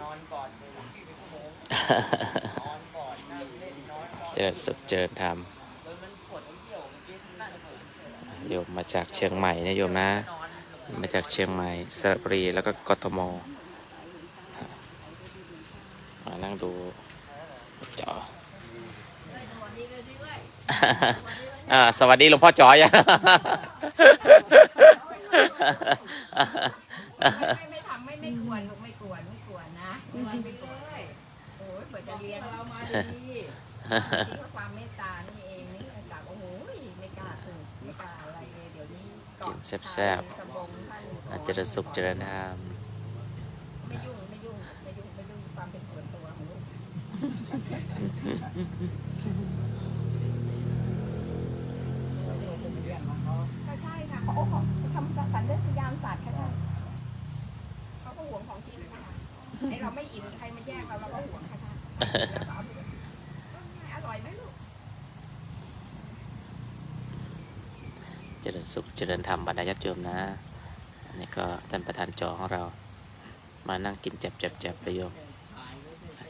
นอนกอดเลยพี่เป็นชั่วโมงนอนกอดนั่งเล่นนอนกอดเจริญสุขเจริญธรรมเออมันปวดมันเกี่ยวมันเจ็บน่าจะปวดมันเกี่ยวแหละโยมมาจากเชียงใหม่นะโยมนะ นอนมาจากเชียงใหม่สระบุรีแล้วก็กทมมานั่งดูจออ่าสวัสดีหลวงพ่อจอยอะ ไม่ไม่ทำไม่ไม่ควรลูกไม่ควรไม่ควรนะวันไปเลยโอ้ยเปิดจะเรียนเรามาดีที่ ว่าความเมตตานี่เองนี่จากโอ้โหไม่กล้าถูกไม่กล้าอะไรเลยเดี๋ยวนี้เกาะกินแซ่บสบงท่านอ่าเจริญสุขเจริญธรรมไม่ยุ่งไม่ยุ่งไม่ยุ่งไม่ยุ่งความเป็นส่วนตัวของลูกก็ใช่ค่ะเขาเขาทำสันเรื่องพยานศาสตร์ค่ะท่านเขาก็ห่วงของจริงค่ะไอเราไม่อิ่มใครมาแย่งเราเราก็ห่วงค่ะท่านเราก็เอาไปเลยอร่อยไหมลูก เจริญสุขเจริญธรรมบรรดาญาติโยมนะอันนี้ก็ท่านประธานจอของเรา มานั่งกินแจบแจบแจบเลยโยม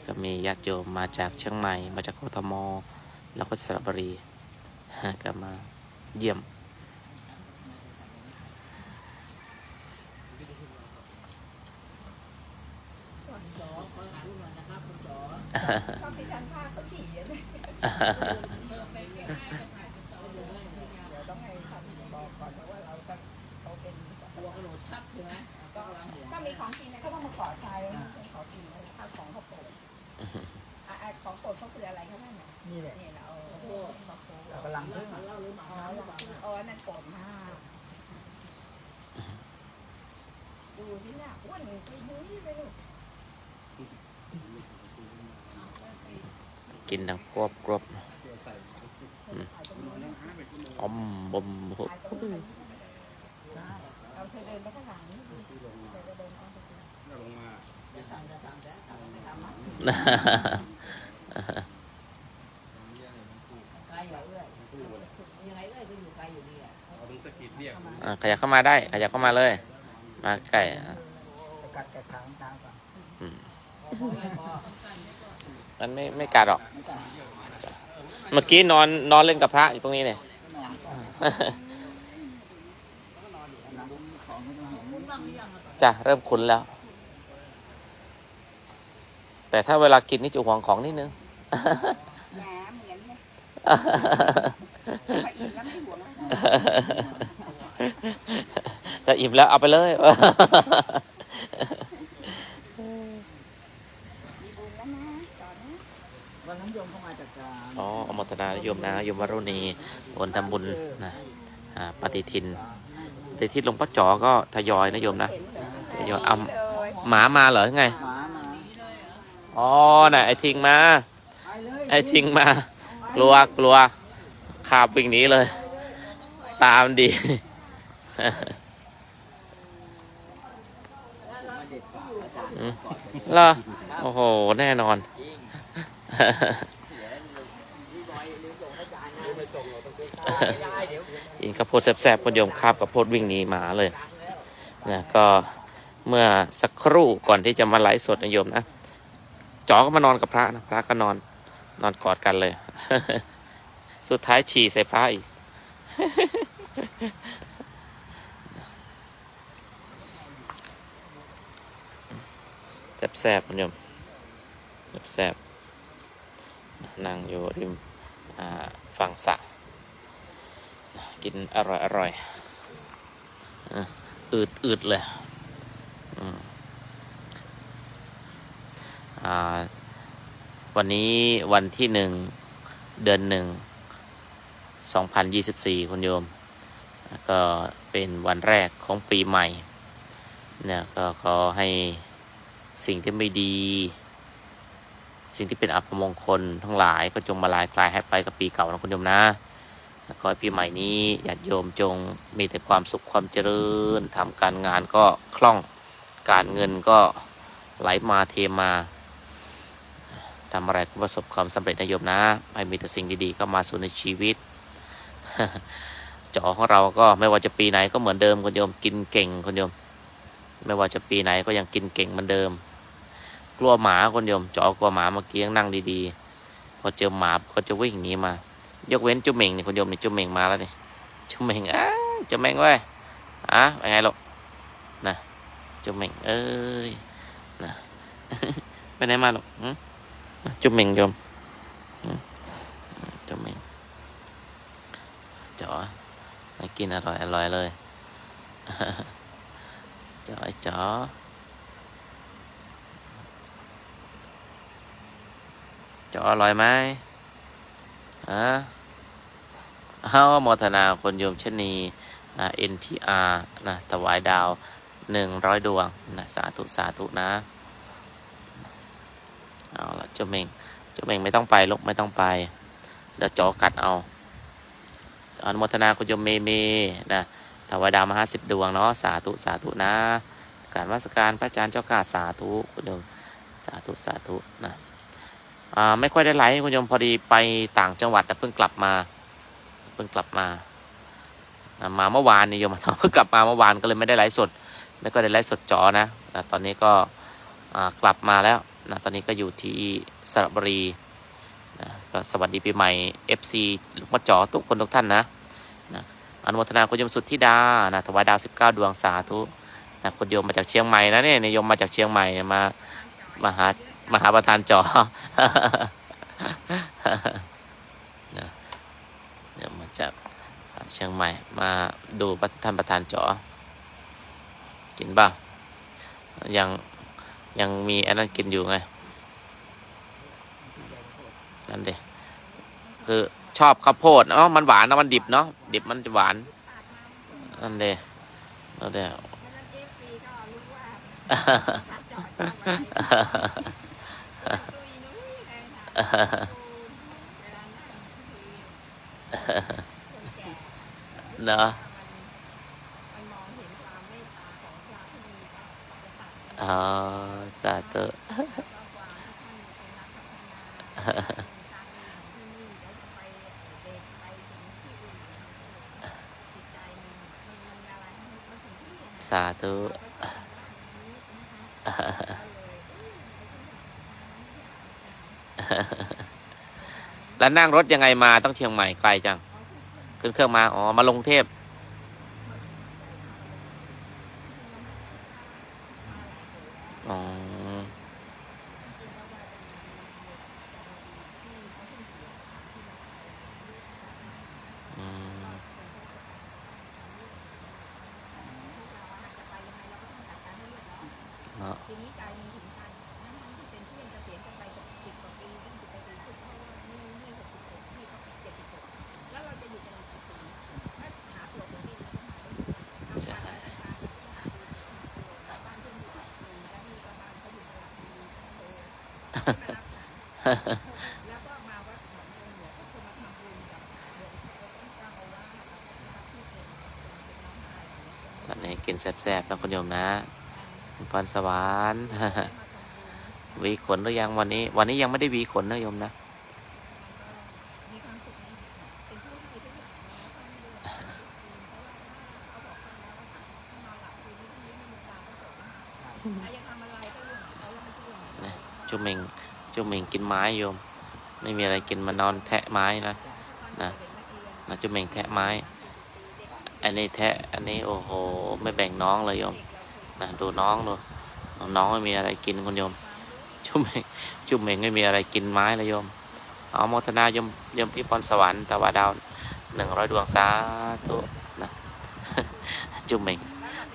ก็มีญาติโยมมาจากเชียงใหม่ มาจากกทม แล้วก็สระบุรีก็มาเยี่ยมชอบพิจารณาเขาฉี่อะเนี่ยเดี๋ยวต้องให้ทำบอกก่อนเพราะว่าเราก็เขาเป็นตัวกระโดดทับใช่ไหมก็ก็มีของกินนะเขาต้องมาขอใช้ขอกินข้าวของเขาโปรดอะอะของโปรดเขาคืออะไรคะท่านเนี่ย นี่แหละ นี่เราเอาของโปรด กำลังพึ่ง อ๋ออ๋อนั่นโปรดมากดูที่น่ะอ้วนไปยุ้ยไปลู กกินดังกรอบกรอบอมบมหุบถ่ายตรงนี้เราเคยเดินไปข้างหลังนี่ดูเคยเดินอ้อมไปดูอะขยับเข้ามาได้ ขยับเข้ามาเลย มาใกล้อะ กัดกระถางทางก่อนอืมมันไม่ไม่กัดหรอกจ้ะเมื่อกี้นอนนอนเล่นกับพระอยู่ตรงนี้เนี่ยจ้ะเริ่มคุ้นแล้ว แต่ถ้าเวลากินนี่จะห่วงของนิดนึง แหมเหมือนเนี่ยพออิ่มแล้วไม่ห่วงแล้วนะถ้าอิ่มแล้วเอาไปเลย มีบุญแล้วนะต่อนะ วันนั้นโยมเข้ามาจากการ อ๋ออมตนาโยมนะโยมวรุณีโอนทำบุญนะอ่าปฏิทินปฏิทินหลวงพ่อจ๋อก็ทยอยนะโยมนะเห็นเลยทยอยเอาหมามาเหรอไงอ๋อน่ะไอทิงมาไปเลยไอทิงมา กลัวกลัวขาบวิ่งหนีเลย ตามดีเหรอโอ้โห แน่นอน อินข้าวโพดแซ่บๆคุณโยมคาบข้าวโพดวิ่งหนีหมาเลยนะก็เมื่อสักครู่ก่อนที่จะมาไลฟ์สดนะโยมนะจ๋อก็มานอนกับพระนะพระก็นอนนอนกอดกันเลย สุดท้ายฉี่ใส่พระอีกแซ่บๆคุณโยมแซ่บๆนั่งอยู่ริมฝั่งสระ กินอร่อยอร่อยอืดอืดเลยวันนี้วันที่หนึ่งเดือนหนึ่งสองพันยี่สิบสี่คุณโยม ก็เป็นวันแรกของปีใหม่ เนี่ยก็ขอให้สิ่งที่ไม่ดี สิ่งที่เป็นอัปมงคลทั้งหลายก็จงมาลายคลายให้ไปกับปีเก่านะคุณโยมนะ แล้วก็ปีใหม่นี้ญาติโยมจงมีแต่ความสุขความเจริญทำการงานก็คล่องการเงินก็ไหลมาเทมาทำอะไรก็ประสบความสำเร็จนะโยมนะให้มีแต่สิ่งดีๆเข้ามาสู่ในชีวิตจอของเราก็ไม่ว่าจะปีไหนก็เหมือนเดิมคุณโยมกินเก่งคุณโยม ไม่ว่าจะปีไหนก็ยังกินเก่งเหมือนเดิม กลัวหมาคนโยมจอกลัวหมาเมื่อกี้ยังนั่งดีๆพอเจอหมาเขาจะวิ่งหนีมา ยกเว้นจุ๊เม่งนี่คนโยมนี่จุ๊เม่งมาแล้วนี่จุ๊เม่งอ้าจุ๊เม่งเว้ยอะเป็นไงลูกนะจุ๊เม่งเอ้ยนะไปไหนมาลูกจุ๊เม่งโยมจุ๊เม่งจ๋อมากินอร่อยอร่อยเลยจ๋อจ๋อจออร่อยไหมฮะ เอาโมทนาคนโยมชนีอ่า NTR นะถวายดาวหนึ่งร้อยดวงนะสาธุสาธุนะเอาละเจ้าเมงเจ้าเมงไม่ต้องไปลูกไม่ต้องไปเดี๋ยวจอกัดเอาอนุโมทนาคุณโยมเมเมนะถวายดาวมาห้าสิบดวงเนาะสาธุสาธุนะ การวัสการพระอาจารย์เจ้าข้าสาธุคุณโยมสาธุสาธุนะอ่าไม่ค่อยได้ไลฟ์คุณโยมพอดีไปต่างจังหวัดแต่เพิ่งกลับมา พิ่งกลับมามาเมื่อวานนี่โยมเพิ่งกลับมาเมื่อวานก็เลยไม่ได้ไลฟ์สด แล้วก็ได้ไลฟ์สดจอนะนะตอนนี้ก็กลับมาแล้วนะตอนนี้ก็อยู่ที่สระบุรีนะก็สวัสดีปีใหม่ FC ลวงพ่อจอทุกคนทุกท่านนะนะอนุโมทนาคุณโยมสุดทธิดานะถวายดาว 19 ดวงสาธุนะคุณโยมมาจากเชียงใหม่นะเนี่ยโยมมาจากเชียงใหม่มามาหามหาประธานจอ นะเดี๋ยวมาจากเชียงใหม่ มาดูท่านประธานจอกินบ้ายังยังมีอันนั้นกินอยู่ไงนั่นเดคือชอบข้าวโพดเนาะมันหวานนะมันดิบเนาะดิบมันจะหวานนั่นเดนั่นเดเพราะฉะนั้นเอฟซีก็รู้ว่าพระเจาะชอบอะไรตุยนุ้ยเลยนะเวลานั่งทีคนแก่ เนองเห็นความเมตตาของพระที่มีต่อประชาชนอ๋อสาธุสาธุแล้วนั่งรถยังไงมาต้องเชียงใหม่ไกลจัง ขึ้นเครื่องมา อ๋อ มาลงเทพ อ๋ออืมเนาะทีนี้กล ตอนนี้กินแซ่บๆนะคุณโยมนะพรสวรรค์วีขนหรือยังวันนี้ วันนี้ยังไม่ได้วีขนนะโยมนะมี จุมเมงจุมเมงกินไม้โยม ไม่มีอะไรกินมานอนแทะไม้นะนะนะจุมเมงแทะไม้ อันนี้แทะอันนี้โอ้โห ไม่แบ่งน้องเลยโยมนะดูน้องดูน้องไม่มีอะไรกินคุณโยม จุมเมงจุมเมงไม่มีอะไรกินไม้เลยโยมเอาโมทนาโยมโยมพี่พรสวรรค์ตะวันดาวหนึ่งร้อยดวงสาธุนะจุมเมง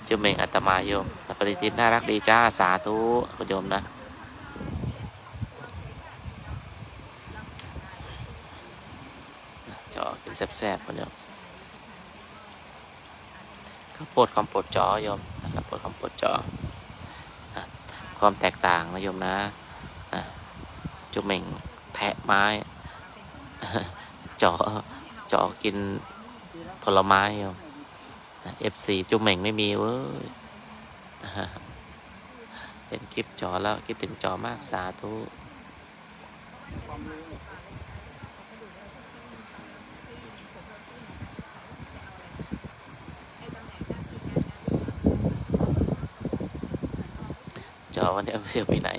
จุมเมงอัตมาโยมปฏิทินน่ารักดีจ้าสาธุคุณโยมนะ จอกิน แซ่บๆคนเดียวข้าวโพดคำโพดจอยมข้าวโพดคำโพดจอความแตกต่างนะโยมนะจุเหม่งแทะไม้จอจอกินผลไม้โยมเอฟซีจุเหม่งไม่มีเว้ยเห็นคลิปจอแล้วคิดถึงจอมากสาธุ จอวันนี้เที่ยวไปไหน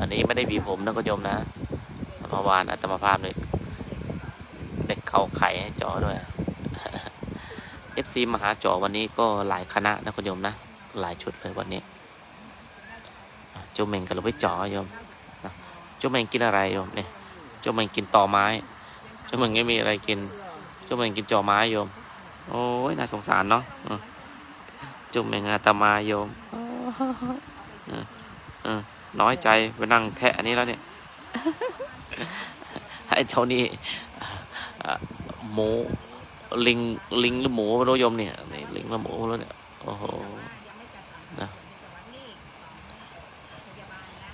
อันนี้ไม่ได้หวีผมนะคุณโยมนะเมื่อวานอาตมาภาพเลยเด็กเขาไข่ให้จอด้วย FC มหาจอวันนี้ก็หลายคณะนะคุณโยมนะ หลายชุดเลยวันนี้โจเมงกับเราไปจอโยมนะโจเมงกินอะไรโยมเนี่ยโจเมงกินต่อไม้โจเมงไม่มีอะไรกินโจเมงกินจอไม้โยม โอ้ยน่าสงสารเนาะ จุ่มโจเมงอาตมาโยมน้อยใจไปนั่งแทะอันนี้แล้วเนี่ยไอ้เท่านี้หมูลิงลิงหรือหมูไม่รู้โยมเนี่ยนี่ลิงหรือหมูแล้วเนี่ยโอ้โห ยังไม่จัดสรร นะ แต่ว่านี่ของพยาบาลนะ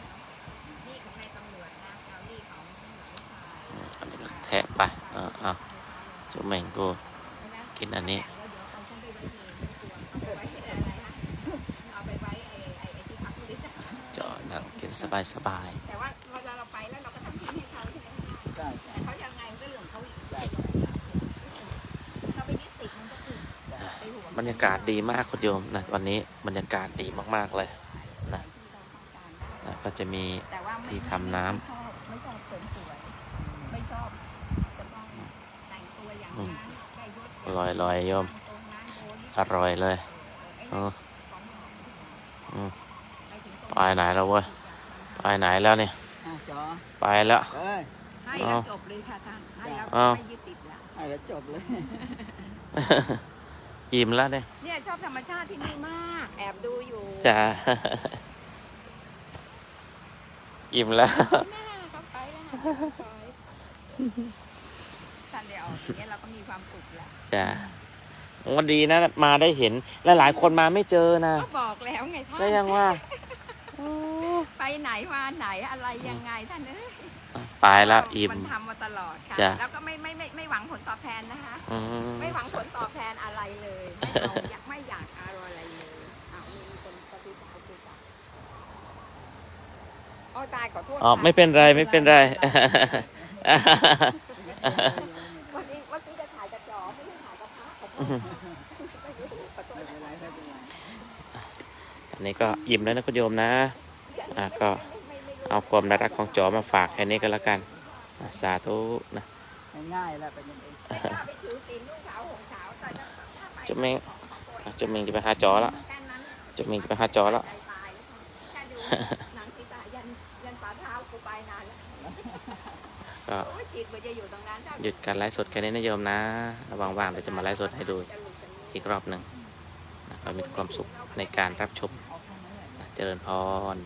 นี่ของนายตำรวจนะเอานี่ของหลานชาย อันนี้ก็แทะไปเอ่าอะเจ้าแม่งกูกินอันนี้ เอาไปไว้ไอ้ไอ้ไอ้ที่พักผู้โดยสาร จอนั่งกิน สบายสบายแต่ว่าเวลาเราไปแล้วเราก็ทำที่ให้เขาใช่ไหมใช่แต่เขายังไงมันก็เรื่องของเขาอีกเราไปยึดติดมันก็คือไปห่วงบรรยากาศดีมากคุณโยมนะวันนี้บรรยากาศดีมากๆเลยนะนะก็จะมีแต่ว่าไม่ที่ทำน้ำไม่ชอบไม่ชอบเสริมสวยไม่ชอบจะต้องแต่งตัวอย่างนั้นได้ยศอร่อยลอยโยมตรงนั้นโอ้นี่อร่อยเลยไอ้เออของหอมอืมไปถึงตรงไปไหนแล้วเว้ย ไปไหนแล้วเนี่ยอะจอไปแล้ว เอ้ยให้แล้วจบเลยค่ะท่านให้แล้วอ้าว ไม่ยึดติดละให้แล้วจบเลย อิ่มแล้วเนี่ยเนี่ยชอบธรรมชาติที่นี่มาก แอบดูอยู่จ้า อิ่มแล้วแม่เขาไปแล้วค่ะเขาไปท่านเดียวอย่างเงี้ยเราก็มีความสุขแล้วจ้าวันดีนะ มาได้เห็น และหลายคนมาไม่เจอนะ ก็บอกแล้วไงท่านก็ยังว่า ไปไหนมาไหนอะไรยังไงท่านเอ้ยไปแล้วอิ่มมันทำมาตลอดค่ะ จ้ะ แล้วก็ไม่ไม่ไม่ไม่หวังผลตอบแทนนะคะ อืมไม่หวังผลตอบแทนอะไรเลยไม่เอาอยากไม่อยากเอาอะไรเลยอ้าวมีคนปฏิเสธคือจับโอ้ตายขอโทษอ๋อค่ะไม่เป็นไรไม่เป็นไร วันนี้เมื่อกี้จะถ่ายกระจอไม่ได้ถ่ายกระพะขอโทษค่ะไม่รู้ขอโทษไม่เป็นไรไม่เป็นไรอันนี้ก็อิ่มแล้วนะคุณโยมนะอะ ก็ไม่ไม่รู้เอาความน่ารักของจอมาฝากแค่นี้ก็แล้วกันอะสาธุนะง่ายๆแล้วเป็นยังไงไม่กล้าไปถือตีนลูกสาวหงสาวแต่ถ้าถ้าไปจุ๊บเม้งอะจุ๊บเมงจะไปหาจอแล้วแค่นั้นจุ๊บเมงจะไปหาจอแล้วใจตายแค่ดูหนังศีรษะยันยันฝ่าเท้ากูไปนานแล้วก็โอ้ยจิตมันจะอยู่ตรงนั้นถ้าหยุดการไลฟ์สดแค่นี้นะโยมนะระวังว่างๆเดี๋ยวจะมาไลฟ์สดให้ดูจะหลุดกันนี้อีกรอบหนึ่งนะก็มีความสุขในการรับชมเอาแค่นั้นแหละนะเจริญพร